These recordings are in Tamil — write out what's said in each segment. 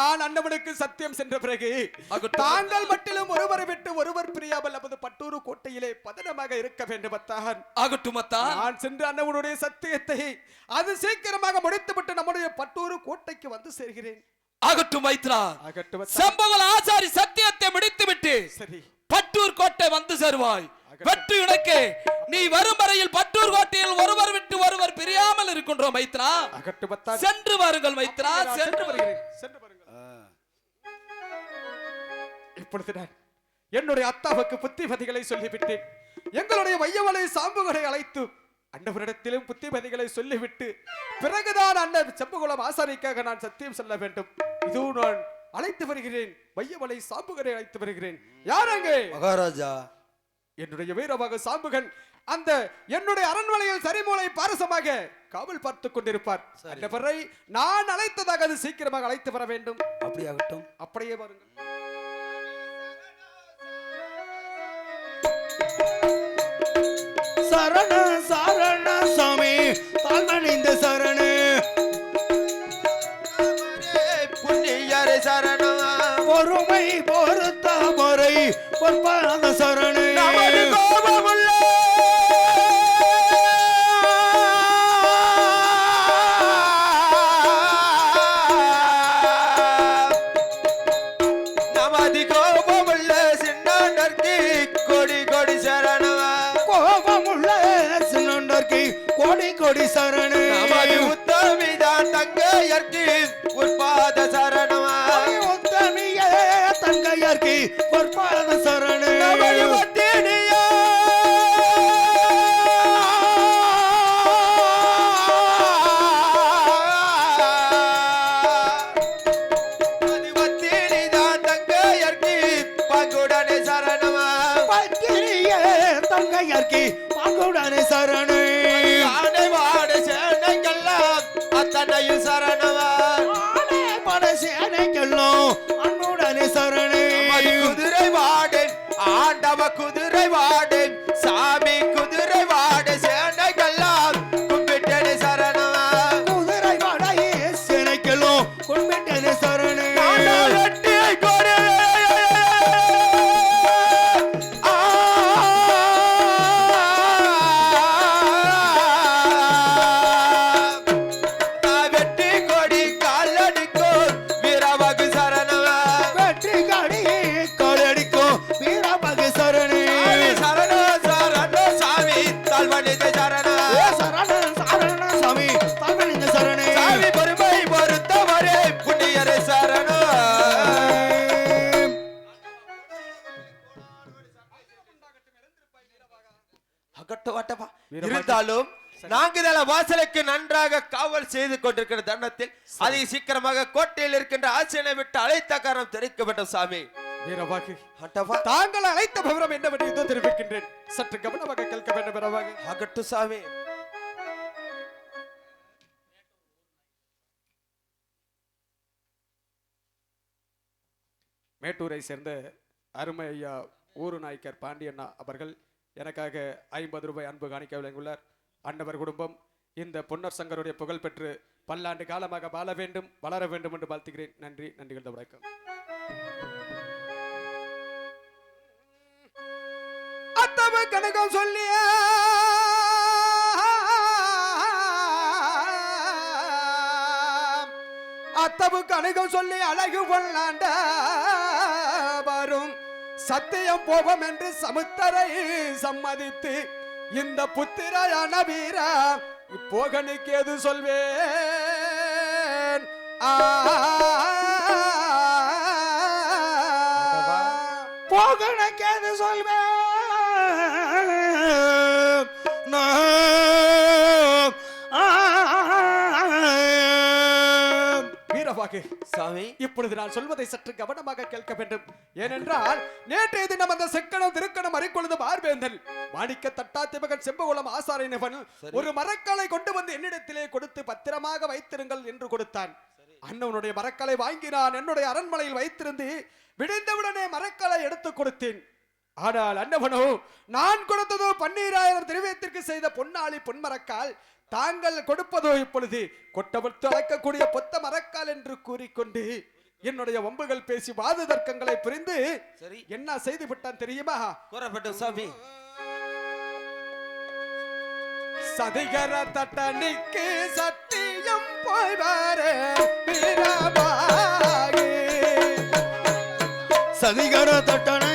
நான் அண்ணவனுக்கு சத்தியம் சென்ற பிறகு. தாங்கள் மட்டிலும் ஒருவரை விட்டு ஒருவர் பிரியாமல் நமது பட்டூரு கோட்டையிலே பதனமாக இருக்க வேண்டும் அத்தான். ஆகட்டும் அத்தான். நான் சென்று அண்ணவனுடைய சத்தியத்தை அது சீக்கிரமாக முடித்துவிட்டு நம்முடைய பட்டூரு கோட்டைக்கு வந்து சேர்கிறேன். ஆகட்டும் மைத்ரா. ஆகட்டும். செம்பகல் ஆசாரி சத்தியத்தை முடித்துவிட்டு சரி. பட்டூர் கோட்டை வந்து சேருவாய். வெற்றி உனக்கு நீ வரும் வரையில் பட்டூர் கோட்டையில் ஒருவர் விட்டு ஒருவர் பிரியாமல் இருக்கின்றோம் மைத்ரா. சென்று வாருங்கள் மைத்ரா. சென்று வருகிறேன். இப்பொழுது நான் என்னுடைய அத்தாவுக்கு புத்திமதிகளை சொல்லிவிட்டேன். எங்களுடைய வையவலை சாம்புகளை அழைத்து அன்னவரிடத்திலும் புத்திமதிகளை சொல்லிவிட்டு பிறகுதான் அண்ணன் செம்புகுளம் ஆசாரிக்காக நான் சத்தியம் சொல்ல வேண்டும். இது நான் அழைத்து வருகிறேன். வையவலை சாம்புகளை அழைத்து வருகிறேன். யார் அங்கே? மகாராஜா. என்னுடைய வீரமாக சாம்புகன் அந்த என்னுடைய அரண்மனையில் சரிமூலை பாரசமாக காவல் பார்த்துக் கொண்டிருப்பார். அன்னவரை நான் அழைத்ததாக அது சீக்கிரமாக அழைத்து வர வேண்டும். அப்படியாகட்டும். அப்படியே பாருங்கள் சரண சரண சாமி. தாழ்வணிந்த சரண. புண்ணியரை சரணம் பொறுமை பொறுத்த முறை பொற்பாத சரண. கோபமுள்ள ஆனே படசேனைக்கெல்லாம் சரணே. குதிரை வாடன் ஆண்டவ குதிரை வாடன் அகட்டு வாட்டப்பா. இருந்தாலும் நாங்குதள வாசலுக்கு நன்றாக காவல் செய்து கொண்டிருக்கிற தருணத்தில் அதை சீக்கிரமாக கோட்டையில் இருக்கின்ற ஆசிரியனை விட்டு அழைத்த காரணம் தெரிவிக்கப்பட்ட சாமி. தாங்கள் அழைத்த விவரம் என்னவென்று இதோ தெரிவிக்கின்றேன். சற்று கவனமாக கேட்க வேண்டும் வீரவாகு. அகட்டு சாமி. மேட்டூரை சேர்ந்த அருமை ஐயா ஊரு நாயக்கர் பாண்டியண்ணா அவர்கள் எனக்காக ஐம்பது ரூபாய் அன்பு காணிக்க விளங்குள்ளார் அன்னவர் குடும்பம் இந்த பொன்னர் சங்கருடைய புகழ் பெற்று பல்லாண்டு காலமாக வாழ வேண்டும் வளர வேண்டும் என்று வாழ்த்துகிறேன். நன்றி நன்றிகள் வணக்கம். அத்தவ கணக்கம் சொல்லியா அத்தவு கணகம் சொல்லி அழகு கொள்ளாண்ட வரும் சத்தியம் போகும் என்று சமுத்தரை சம்மதித்து இந்த புத்திரையான வீரா இப்போகனுக்கு எது சொல்வேன்? ஆ வீரவாகு சாமி. இப்பொழுது நான் சொல்வதை சற்று கவனமாக கேட்க வேண்டும். ஏனென்றால் நேற்றைய தினம் அந்த செக்கனம் திருக்கணம் அறிக்கொழுது பார்வேந்தன் மாணிக்க தட்டாத்திமகன் செம்பகுளம் ஆசாரியனவன் ஒரு மரக்காலை கொண்டு வந்து என்னிடத்திலே கொடுத்து பத்திரமாக வைத்திருங்கள் என்று கொடுத்தான். அண்ணவனுடைய மரக்காலை வாங்கி நான் என்னுடைய அரண்மனையில் வைத்திருந்து விடிந்தவுடனே மரக்காலை எடுத்து கொடுத்தேன். ஆனால் அன்னவனோ நான் கொடுத்ததோ பன்னீராயிரம் திரவியத்திற்கு செய்த பொன்னாளி பொன்மரக்கால் தாங்கள் கொடுப்பதோ இப்பொழுது கொட்டவிட்டு அழைக்கக்கூடிய பொத்த மரக்கால் என்று கூறிக்கொண்டு என்னுடைய வம்புகள் பேசி வாத தர்க்கங்களை புரிந்து சரி. என்ன செய்து விட்டான் தெரியுமா? கூறப்பட்ட சாமி சதிகர தட்டணிக்கு சத்தியம் போய் வர. சதிகர தட்டனுக்கு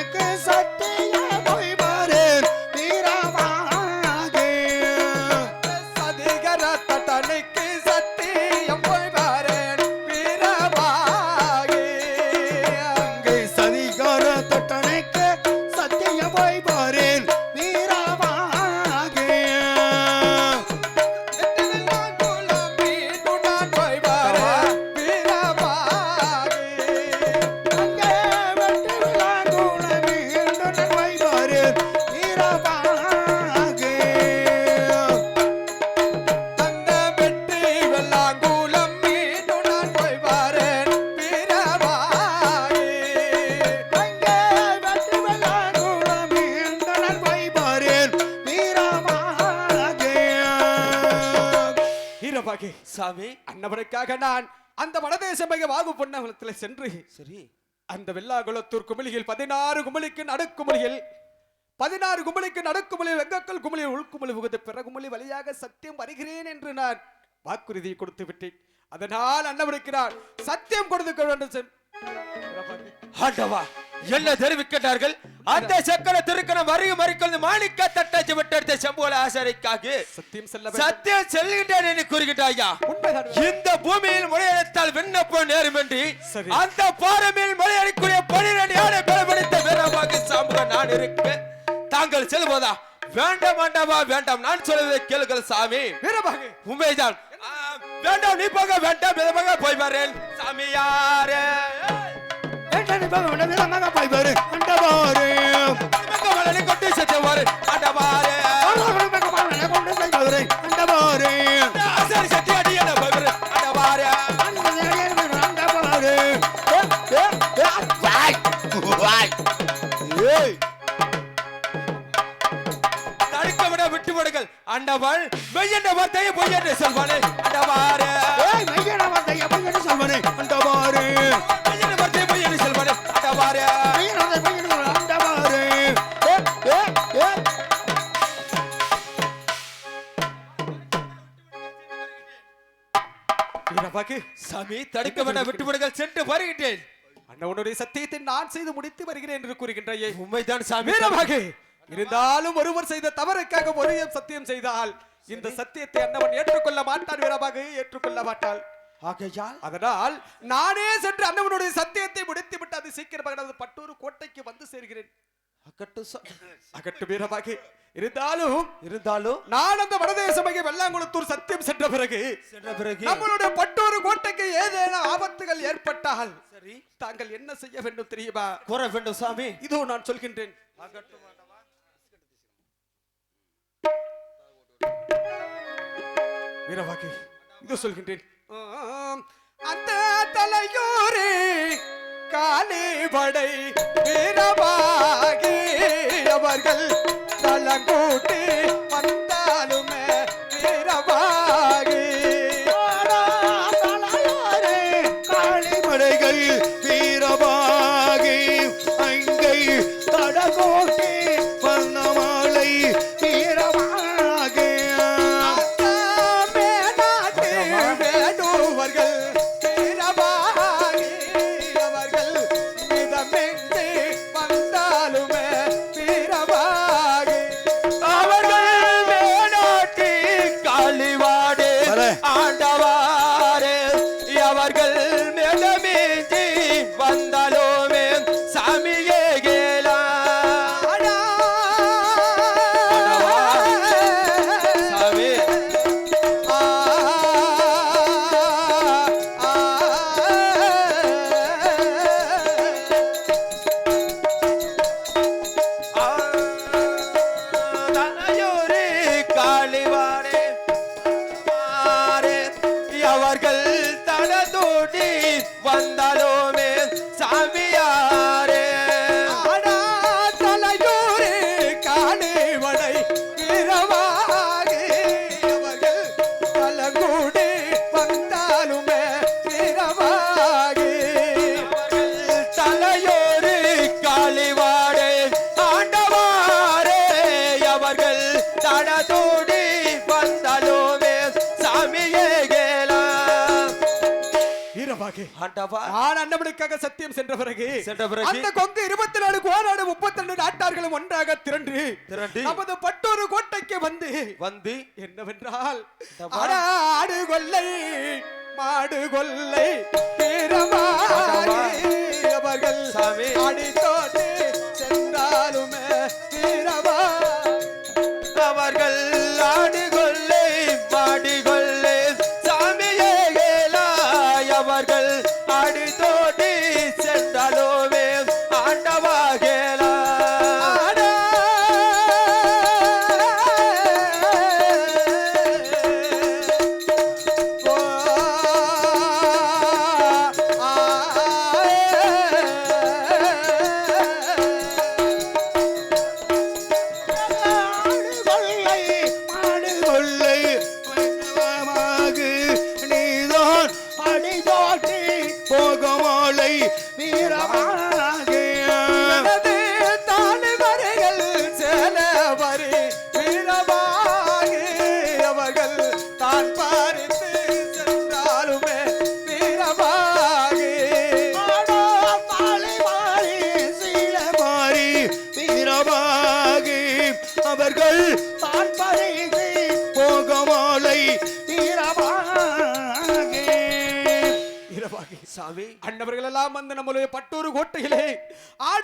அன்னவனுக்காக நான் அந்த வடதேசமக வாகு பொன்னகுலத்தில் சென்று சரி. அந்த வெள்ளாகுளத்தூர் குமிழியில் பதினாறு குமிழிக்கு நடுக்குமிழியில் பதினாறு குமிழிக்கு நடுக்குமிழில் வெங்கக்கல் குமிழில் உள்குமிழி புகுந்து பிறகுமிழி வழியாக சத்தியம் வருகிறேன் என்று நான் வாக்குறுதி கொடுத்து விட்டேன். அதனால் நான் சத்தியம் கொடுத்து வேண்டும் ஆண்டவா என்ன தெரிவிக்கின்றார்கள். அந்த சக்கர திருக்கணம் வரையும் மறிக்கொண்டு மாணிக்க தட்டாச்சு விட்டெடுத்த செம்போல ஆசாரிக்காக சத்தியம் செல்ல. சத்தியம் செல்கின்றேன் என்று கூறுகின்றாயா இந்த பூமியில் மொழியடித்தால் விண்ணப்பம் நேரும் என்று. அந்த பாரமில் மொழியடிக்கூடிய பனிரெண்டு யானை பலப்படுத்த வீரமாக சாம்புக நான் இருக்க. தாங்கள் செல்வதா? வேண்டாம் வேண்டாமா வேண்டாம். நான் சொல்வதை கேளுங்கள் சாமி. உண்மைதான். வேண்டாம் நீ போக வேண்டாம் விதமாக போய் வரேன் சாமி யாரே ஏட்டனி பகவன விதமாக போய் பாரு. அண்டவாரு மலை கொண்டு ஆரோக்கியமாக பாவனை கொண்டு செல்வாரு அண்டவாரு ஆசாரி சத்தி விடுங்கள் அண்டவள் வார்த்தையை சொல்வானே ஏய் மையன வார்த்தை எப்படி சொல்வானே வார்த்தையை சாமி தடுக்க விட விட்டு விடுங்கள் சென்று வருகின்றேன். அண்ணவனுடைய சத்தியத்தை நான் செய்து முடித்து வருகிறேன் என்று கூறுகின்றையே. உண்மைதான் சாமி. இருந்தாலும் ஒருவர் செய்த தவறுக்காக ஒரு சத்தியம் செய்தால் இந்த சத்தியத்தை அண்ணவன் ஏற்றுக்கொள்ள மாட்டான் வீரபாகு ஏற்றுக்கொள்ள மாட்டாள். ஆகையால் அதனால் நானே சென்று அண்ணவனுடைய சத்தியத்தை முடித்து விட்டு அது சீக்கிரமாக நமது பட்டூர் கோட்டைக்கு வந்து சேர்கிறேன். அக்கட்டு ச- அகட்டு வீரபாகு இருந்தாலும் இருந்தாலும் நான் அந்த வடதேசமாக வெள்ளாங்குளத்தூர் சத்தியம் சென்ற பிறகு சென்ற பிறகு நம்மளுடைய பட்டூர் கோட்டைக்கு ஏதேனும் ஆபத்துகள் ஏற்பட்டால் சரி. தாங்கள் என்ன செய்ய வேண்டும் தெரியுமா? கூற வேண்டும் சாமி. இதோ நான் சொல்கின்றேன். வீரவாக்கி இதோ சொல்கின்றேன். அந்த தலையோரே காலிபடை வீரவாகி அவர்கள் தலங்கூட்டி தடதோடி வந்தாலுமே சாமியே சத்தியம் சென்ற பிறகு சென்ற பிறகு? அந்த கொங்கு இருபத்தி நாலு கோநாடு முப்பத்தி ரெண்டு நாட்டார்களும் ஒன்றாக திரண்டு திரண்டு? நமது பட்டோரு கோட்டைக்கு வந்து வந்து என்னவென்றால் ஆடு கொல்லை மாடு கொல்லை அவர்கள் சாமி. அடி தோட்டி சென்றாலுமே வீரமா அவர்கள் ஆடுகொள்ளை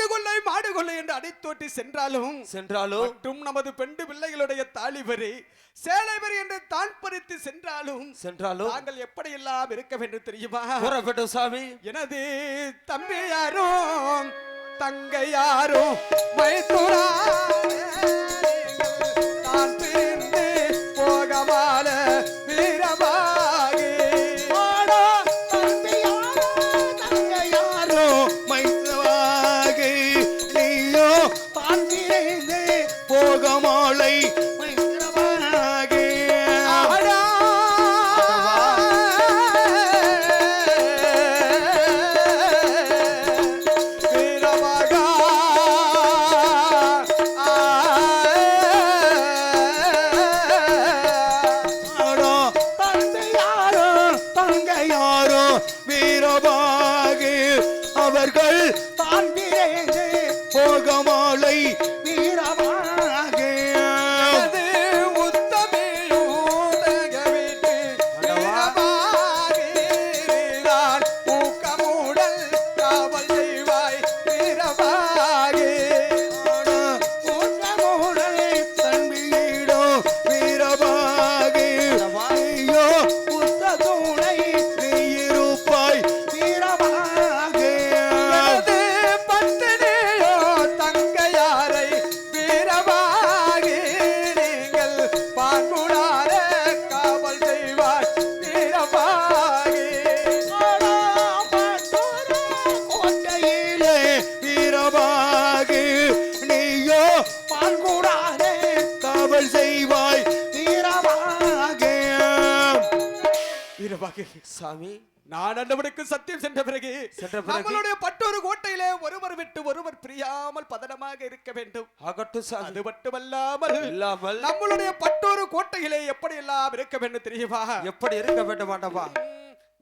கொள்ளை மாடு கொள்ளை என்று அடைத்தோட்டி சென்றாலும் சென்றாலும் மற்றும் நமது பெண்டு பிள்ளைகளுடைய தாலிபரி சேலைபரி என்று தான் பறித்து சென்றாலும் சென்றாலும் தாங்கள் எப்படி எல்லாம் இருக்க வேண்டும் தெரியுமா? கூறப்பட்ட சாமி. எனது தம்பி யாரும் தங்கை யாரும் மைத்துரா வீரபாகி அவர்கள் வீரபாகி நீயோ பால்கூடாதே காவல் செய்வாய் வீரமாகி. சாமி நான் அண்டவனுக்கு சத்தியம் சென்ற பிறகு சென்ற பிறகு? நம்மளுடைய பட்டொரு கோட்டையிலே ஒருவர் விட்டு ஒருவர் பிரியாமல் பதனமாக இருக்க வேண்டும். ஆகட்டும் சாமி. அது மட்டுமல்லாமல் இல்லாமல் நம்மளுடைய பட்டொரு கோட்டையிலே எப்படி எல்லாம் இருக்க வேண்டும் தெரியுமா? எப்படி இருக்க வேண்டும் ஆண்டவா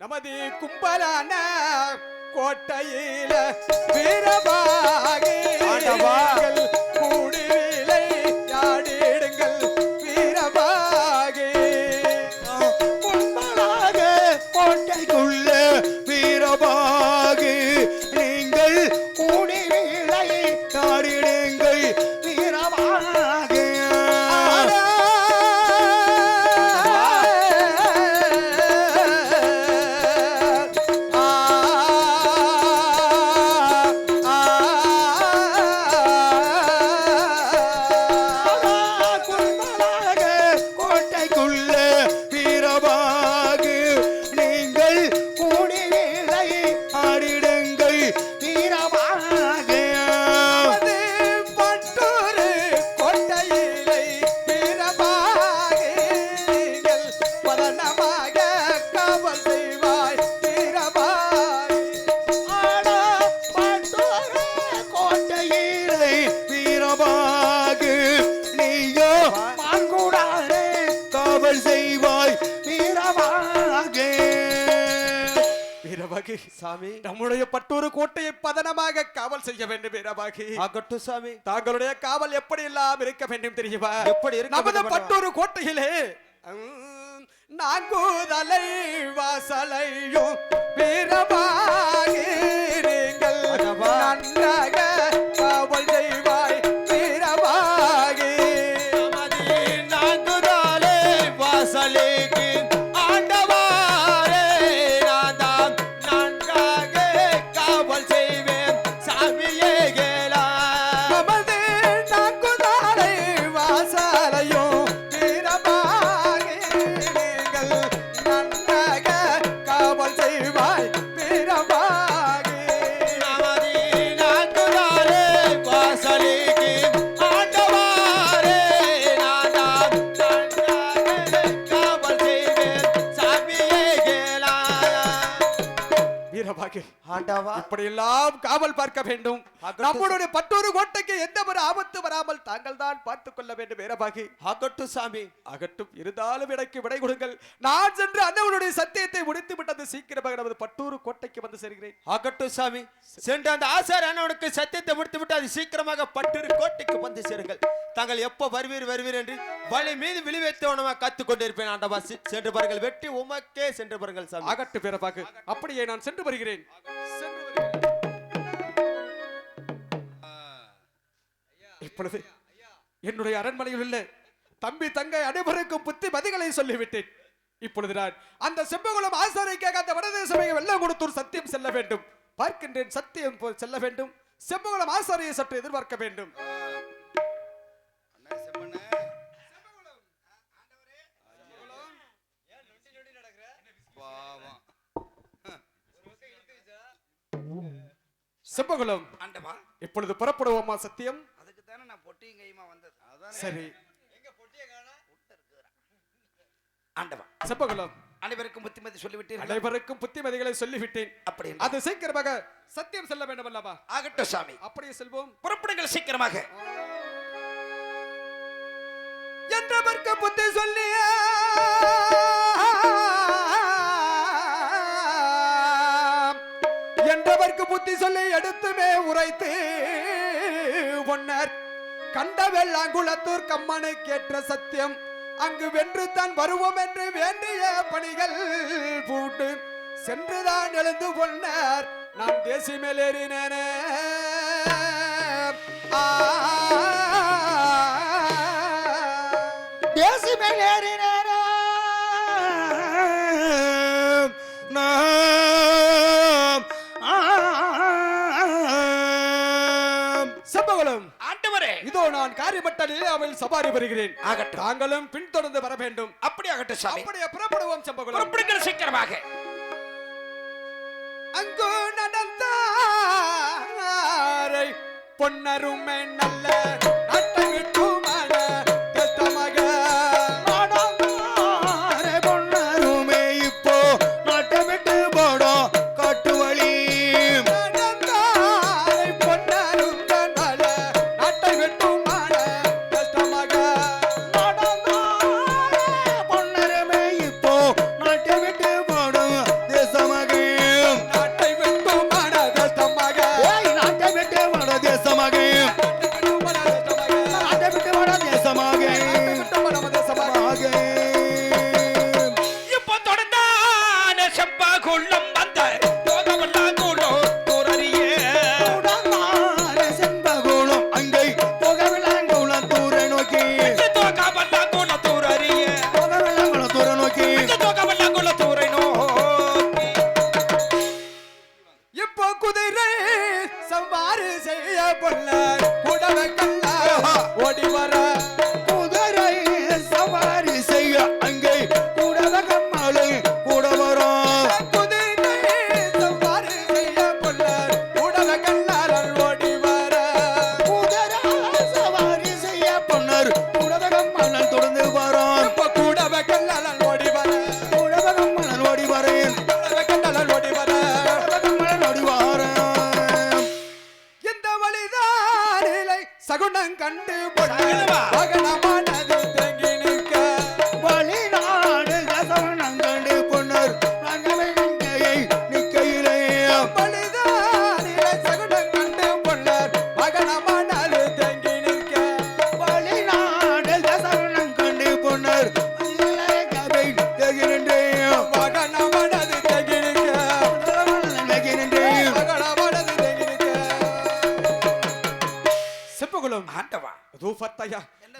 நமது கும்பலான கோட்டையில வீரபாகி ஆண்டவா. கூடி விளையாடிடுங்கள் வீரபாகி பதனமாக காவல் செய்ய வேண்டும் வீரபாகி ஆகட்டும் சாமி. தாங்களுடைய காவல் எப்படி எல்லாம் இருக்க வேண்டும் தெரியுமா? எப்படி நமது பட்டூர் கோட்டையிலே நான்குதலை வாசலையும் அடவா. நன்றாக வீரபாகி ஆண்டவா இப்படி எல்லாம் காவல் பார்க்க வேண்டும். நம்மளுடைய பட்டூர் கோட்டைக்கு எந்த ஒரு ஆபத்து வராமல் தாங்கள் தான் பார்த்துக் கொள்ள வேண்டும் வீரபாகி ஆகட்டும் சாமி. அகட்டும் இருந்தாலும் எனக்கு விடை கொடுங்கள். நான் சென்று அண்ணவனுடைய சத்தியத்தை முடித்து விட்டது சீக்கிரமாக நமது பட்டூர் கோட்டைக்கு வந்து சேர்கிறேன். ஆகட்டும் சாமி. சென்று அந்த ஆசார் அண்ணனுக்கு சத்தியத்தை முடித்து விட்டு அது சீக்கிரமாக பட்டிரு கோட்டைக்கு வந்து சேருங்கள். தாங்கள் எப்போ வருவீர் வருவீர் என்று வழி மீது விழி வைத்தவனமா காத்து கொண்டிருப்பேன் ஆண்டவா. சி- சென்று பாருங்கள் வெற்றி உமக்கே சென்று பாருங்கள் சாமி. அகட்டு வீரபாகு அப்படியே நான் சென்று வருகிறேன். வருகிறேன். இப்பொழுது என்னுடைய அரண்மனையில் உள்ள தம்பி தங்கை அனைவருக்கும் புத்தி மதிகளை சொல்லிவிட்டேன். இப்பொழுது நான் அந்த செம்பகுளம் ஆசாரிக்காக அந்த வடதேசமையை வெள்ளம் கொடுத்தூர் சத்தியம் செல்ல வேண்டும். பார்க்கின்றேன் சத்தியம் செல்ல வேண்டும். செம்பகுளம் ஆசாரியை சற்று எதிர்பார்க்க வேண்டும். செம்பகுளம் ஆண்டவா? இப்பொழுது புறப்படுவோமா சத்தியம்? அதுக்கு தானே நான் பொட்டியும் கையுமா வந்தது. சரி. ஆண்டவா. செம்பகுளம் அனைவருக்கும் புத்திமதி சொல்லிவிட்டீர்கள்? அனைவருக்கும் புத்திமதிகளை சொல்லிவிட்டேன். அப்படி அது சீக்கிரமாக சத்தியம் செல்ல வேண்டும் அல்லவா? ஆகட்டும் சாமி. அப்படியே செல்வோம். புறப்படுங்கள் சீக்கிரமாக. என்றவர்க்கு புத்தி சொல்லிய புத்தி சொல்லி எடுத்துமே உரைத்து பொன்னர் கண்ட வெள்ளாங்குளத்தூர் கம்மனை கேட்ட சத்தியம். அங்கு வென்று தான் வருவோம் என்று வேண்டிய பணிகள் பூண்டு. சென்றுதான் எழுந்து பொன்னர் நாம் தேசி மேலேறினே ஆ காரியப்பட்ட நிலையாவில் சவாரி வருகிறேன். ஆகட்டும். தாங்களும் பின்தொடர்ந்து வர வேண்டும். அப்படி ஆகட்டும் சாமி. அப்படியே புறப்படுவோம் செம்பகுளம் புறப்படுங்கள் சீக்கிரமாக. அங்கு நடந்தாரை பொன்னருமை நல்ல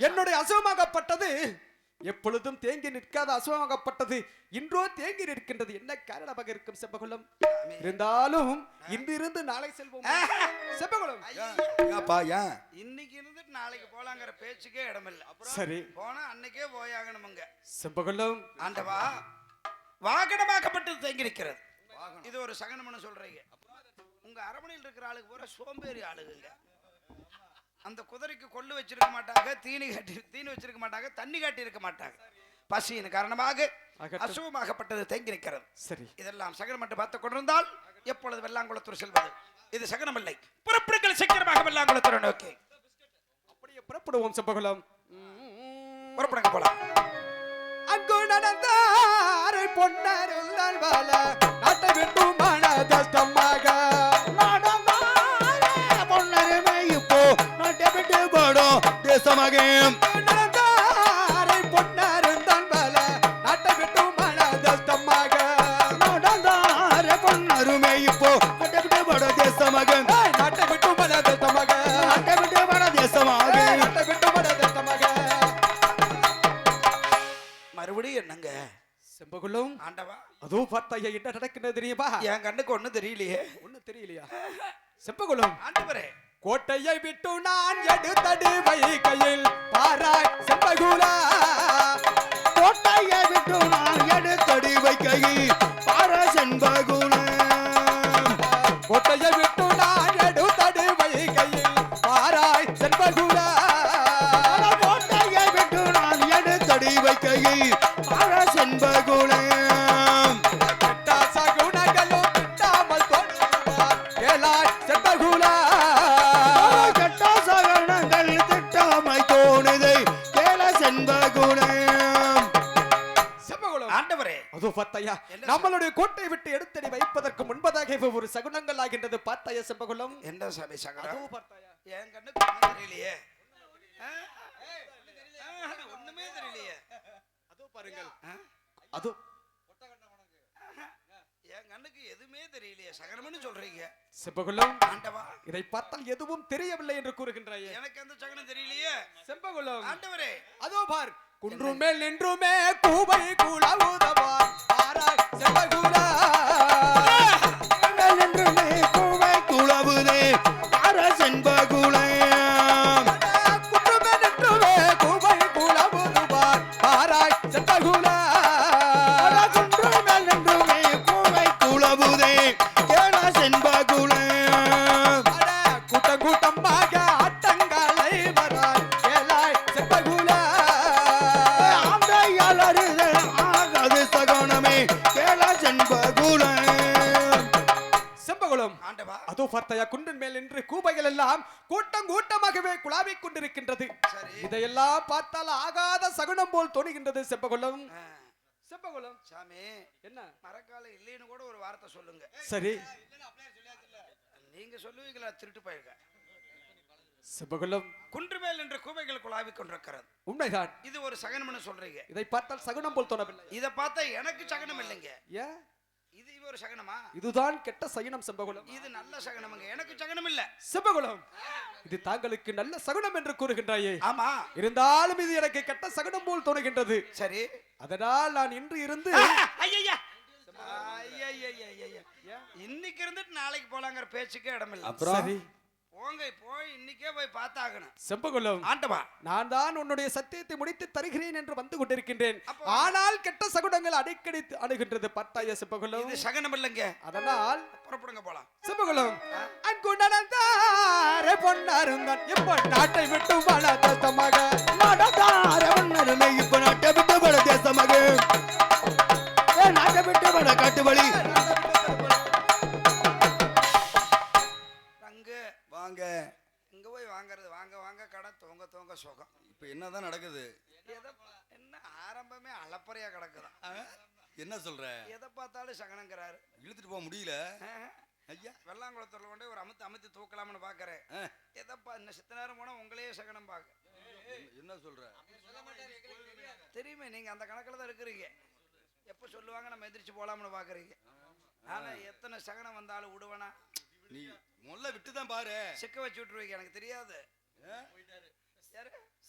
என்னுடைய அசுவமாகப்பட்டது. எப்பொழுதும் தேங்கி நிற்காத அசுவமாகப்பட்டது. இன்றோ தேங்கி நிற்கின்றது. என்ன காரணமாக இருக்கும் செம்பகுலம் இருந்தாலும் இன்றிருந்து நாளை செல்வோம். ஏன்? இன்னைக்கு இருந்துட்டு நாளைக்கு போலாங்கிற பேச்சுக்கே இடமில்ல. சரி. போனா அன்னைக்கே போயாகணுமுங்க. செம்பகுலம் ஆண்டவா வாகனமாக்கப்பட்டது தேங்கி நிற்கிறது. இது ஒரு சகனம்னு சொல்றீங்க. உங்க அரமனையில் இருக்கிற ஆளுக்கு பூரா சோம்பேறி ஆளுங்க அந்த குதிரைக்கு கொள்ளு வச்சிருக்க மாட்டாங்க தீனி கட்டி தீனி வச்சிருக்க மாட்டாங்க தண்ணி காட்டி இருக்க மாட்டாங்க. பசியின் காரணமாக ஆகட்டும். அசுவமாகப்பட்டது தேங்கி நிற்கிறது. சரி. இதெல்லாம் சகனம் என்று பார்த்துக் கொண்டிருந்தால் எப்பொழுது வெள்ளாங்குளத்தூர் செல்வது? இது சகனமில்லை. புறப்படுங்கள் சீக்கிரமாக வெள்ளாங்குளத்தூர் நோக்கி. அப்படியே புறப்படுவோம் செம்பகுலம். புறப்படுங்க போலாம். அங்கு நடந்தாரை பொன்னருள் வாழ நாட்டை விட்டு மனதமாக போடும் தேசமாக நடந்தாரை பொன்னருள் வாழ நாட்டை விட்டு மனதமாக நடந்தார பொன்னருமை இப்போ நாட்டை விட்டு போடும் தேசமாக நாட்டை விட்டு மனதமாக நாட்டை விட்டு போடும் தேசமாக நாட்டை விட்டு மனதமாக மறுபடியும் என்னங்க? செம்பகுலம் ஆண்டவா. அதோ பார்த்தாயா என்ன நடக்கிறது தெரியுமா? என் கண்ணுக்கு ஒண்ணும் தெரியலையே. ஒண்ணும் தெரியலையா? செம்பகுலம் ஆண்டவரே. கோட்டையை விட்டு நான் எடுத்தடு வைகையில் பாராய் செம்பகுலா ஆகின்றது பார்த்தாயா செம்பகுலம் என்ன சாமி அதோ சகனம் பார்த்தாயா? என் கண்ணுக்கு ஒண்ணும் தெரியலையே. ஆ? ஆ, ஒண்ணுமே தெரியலையே. அதோ பாருங்கள். ஆ? அதோ. என் கண்ணுக்கு எதுவுமே தெரியலையே. சகனம்னு சொல்றீங்க. செம்பகுலம் ஆண்டவா. இதை பார்த்தால் எதுவும் தெரியவில்லை என்று கூறுகின்றாயே. எனக்கு அந்த சகனம் தெரியலையே. செம்பகுலம் ஆண்டவரே. அதோ பார். குன்று மேல் நின்றுமே கூவை குளவுதவார் பாராய் செம்பகுலா பார்த்தால் ஆகாத சகுனம் போல் தோணுகின்றது செம்பகுலம் ஆ, செம்பகுலம் சாமி என்ன? மரக்கால இல்லைன்னு கூட ஒரு வார்த்தை சொல்லுங்க. சரி. நீங்க சொல்லுவீங்களா? திருட்டு போயிருக்க. செம்பகுலம் குன்று மேல் என்ற கூவைகள் குழாவிக் கொண்டிருக்கிறது. உண்மைதான். இது ஒரு சகனம்னு சொல்றீங்க. இதை பார்த்தால் சகுனம் போல் தோணவில்லை. இத பார்த்தா எனக்கு சகனம் இல்லைங்க. ஏன்? இது ஒரு சகனமா? இதுதான் கெட்ட சகுனம் செம்பகுலம் இது நல்ல சகனமுங்க. எனக்கு சகனம் இல்ல செம்பகுலம் இது தாங்களுக்கு நல்ல சகுனம் என்று கூறுகின்றாயே. ஆமா. இருந்தாலும் இது எனக்கு கெட்ட சகுனம் போல் தோணுகின்றது. சரி. அதனால் நான் இன்று இருந்து ஐயையா ஐயையையையைய. இன்னைக்கு இருந்துட்டு நாளைக்கு போலாங்கிற பேச்சுக்கே இடமில்ல. சரி. போங்க போய் இன்னைக்கே போய் பார்த்தாகணும். செம்பகுலம் ஆண்டவா. நான் தான் உன்னுடைய சத்தியத்தை முடித்து தருகிறேன் என்று வந்து கொண்டிருக்கின்றேன். ஆனால் கெட்ட சகுனங்கள் அடிக்கடி அணுகின்றது. பத்தாய செம்பகுலம் இது சகனம் இல்லைங்க. அதனால் புறப்படுங்க போலாம். செம்பகுலம் அங்கு நடந்தாரே பொன்னாருந்தான். இப்ப நாட்டை விட்டு வளர்த்தமாக நடந்தார என்ன சொல்ற? எதை பார்த்தாலும் சகனங்கிறாரு. இழுத்துட்டு போக முடியல. ஐயா. வெள்ளாங்குளத்தூர்ல கொண்டு ஒரு அமுத்து அமுத்தி தூக்கலாம்னு பாக்குறேன். எதப்பா இன்னும் சித்த நேரம் போனா உங்களையே சகனம் பாக்க. என்ன சொல்ற? தெரியுமே நீங்க அந்த கணக்குல தான் இருக்கிறீங்க. எப்ப சொல்லுவாங்க நம்ம எந்திரிச்சு போலாம்னு பாக்குறீங்க. ஆனா எத்தனை சகனம் வந்தாலும் விடுவனா நீ முல்ல விட்டு தான் பாரு. சிக்க வச்சு விட்டுருவீங்க எனக்கு தெரியாது.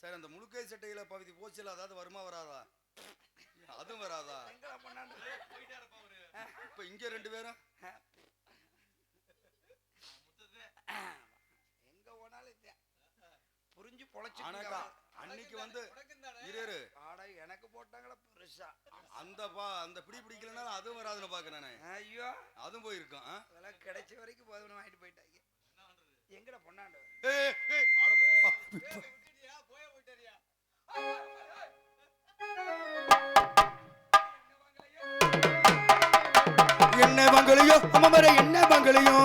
சார் அந்த முழுக்கை சட்டையில பகுதி போச்சுல அதாவது வருமா வராதா? அதுவும் வராதா? இப்ப இங்க ரெண்டு பேரும் எங்க போனாலும். புரிஞ்சு பொழைச்சு அன்னைக்கு வந்து இரு. ஆடா எனக்கு போட்டாங்களா பெருசா. அந்த பா அந்த பிடி பிடிக்கலனாலும் அதுவும் வராதுன்னு பாக்குறேன் ஐயோ. அதுவும் போயிருக்கும்? அதெல்லாம் கிடைச்ச வரைக்கும் போதும் வாங்கிட்டு போயிட்டாங்க. எங்கடா பொண்ணாண்டு ஏய், ஏய், என்ன பங்களையோ அம்மா என்ன பங்களையோ